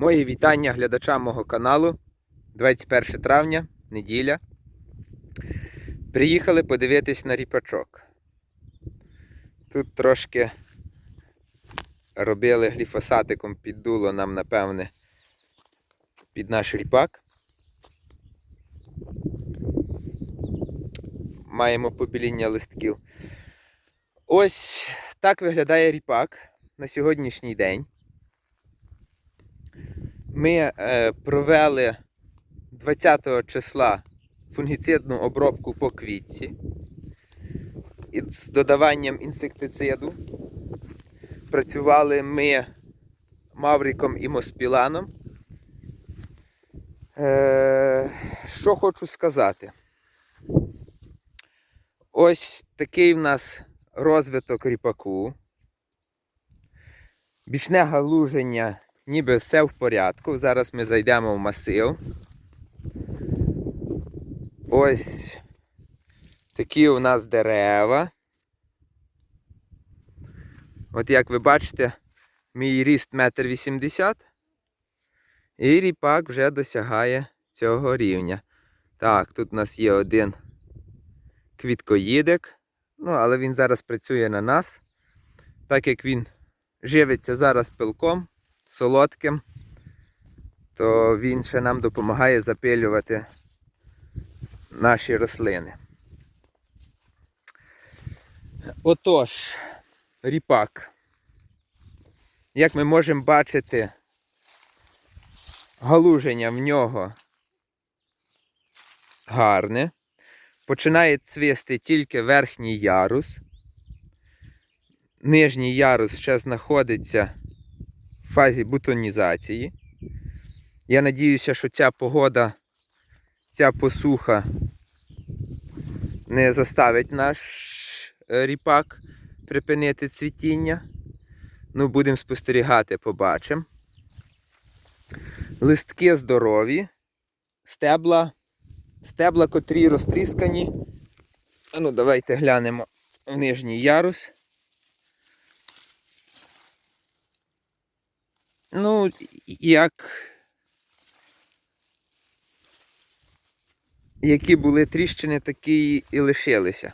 Мої вітання глядачам мого каналу. 21 травня, неділя. Приїхали подивитись на ріпачок. Тут трошки робили гліфосатиком під дуло нам, напевне, під наш ріпак. Маємо побіління листків. Ось так виглядає ріпак на сьогоднішній день. Ми е, провели 20 числа фунгіцидну обробку по квітці із додаванням інсектициду. Працювали ми мавриком і моспіланом. Е, що хочу сказати? Ось такий в нас розвиток ріпаку. Бічне галуження ніби все в порядку. Зараз ми зайдемо в масив. Ось такі у нас дерева. От як ви бачите, мій ріст 1,80 м. І ріпак вже досягає цього рівня. Так, тут у нас є один квіткоїдик. Ну, але він зараз працює на нас. Так як він живиться зараз пилком солодким, то він ще нам допомагає запилювати наші рослини. Отож, ріпак. Як ми можемо бачити, галуження в нього гарне. Починає цвісти тільки верхній ярус. Нижній ярус ще знаходиться фазі бутонізації. Я надіюся, що ця погода, ця посуха не заставить наш е, ріпак припинити цвітіння. Ну, будемо спостерігати, побачимо. Листки здорові, стебла, стебла, котрі розтріскані. Ну, давайте глянемо в нижній ярус. Ну, як. Які були тріщини, такі і лишилися.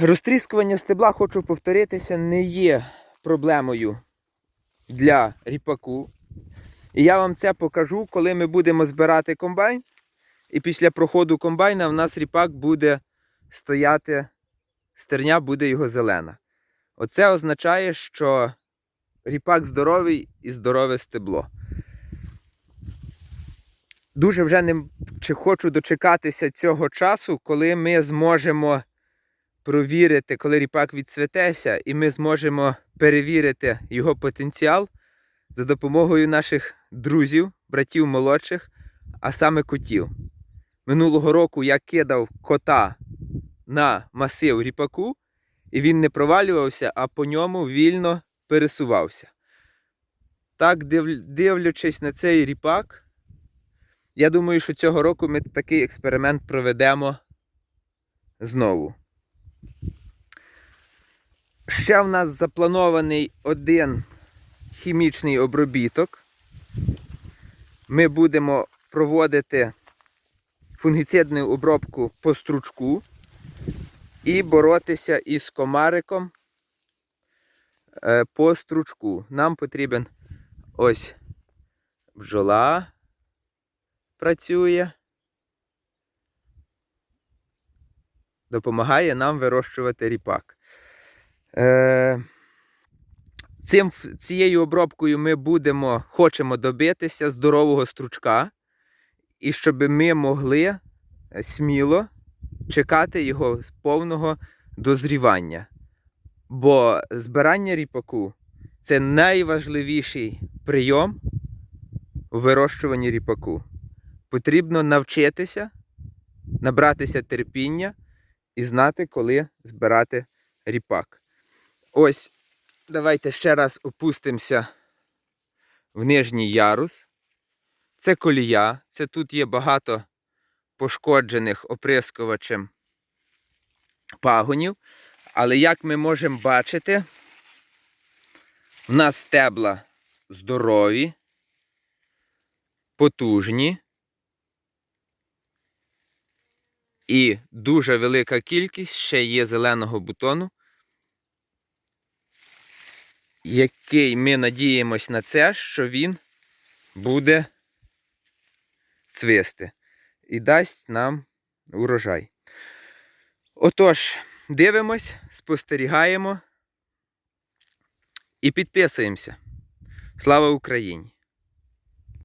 Розтріскування стебла, хочу повторитися, не є проблемою для ріпаку. І я вам це покажу, коли ми будемо збирати комбайн. І після проходу комбайна в нас ріпак буде стояти, стерня буде його зелена. Оце означає, що ріпак здоровий і здорове стебло. Дуже вже не чи хочу дочекатися цього часу, коли ми зможемо провірити, коли ріпак відцветеся, і ми зможемо перевірити його потенціал за допомогою наших друзів, братів молодших, а саме котів. Минулого року я кидав кота на масив ріпаку, і він не провалювався, а по ньому вільно пересувався. Так, див... дивлячись на цей ріпак, я думаю, що цього року ми такий експеримент проведемо знову. Ще в нас запланований один хімічний обробіток. Ми будемо проводити фунгіцидну обробку по стручку і боротися із комариком по стручку. Нам потрібен ось бджола працює. Допомагає нам вирощувати ріпак. Е, цим, Цією обробкою ми будемо, хочемо добитися здорового стручка, і щоб ми могли сміло чекати його повного дозрівання. Бо збирання ріпаку це найважливіший прийом у вирощуванні ріпаку. Потрібно навчитися, набратися терпіння і знати, коли збирати ріпак. Ось, давайте ще раз опустимося в нижній ярус. Це колія, це тут є багато пошкоджених оприскувачем пагонів. Але як ми можемо бачити, в нас стебла здорові, потужні. І дуже велика кількість ще є зеленого бутону, який ми надіємось на це, що він буде цвисти і дасть нам урожай. Отож, дивимось, спостерігаємо і підписуємося. Слава Україні!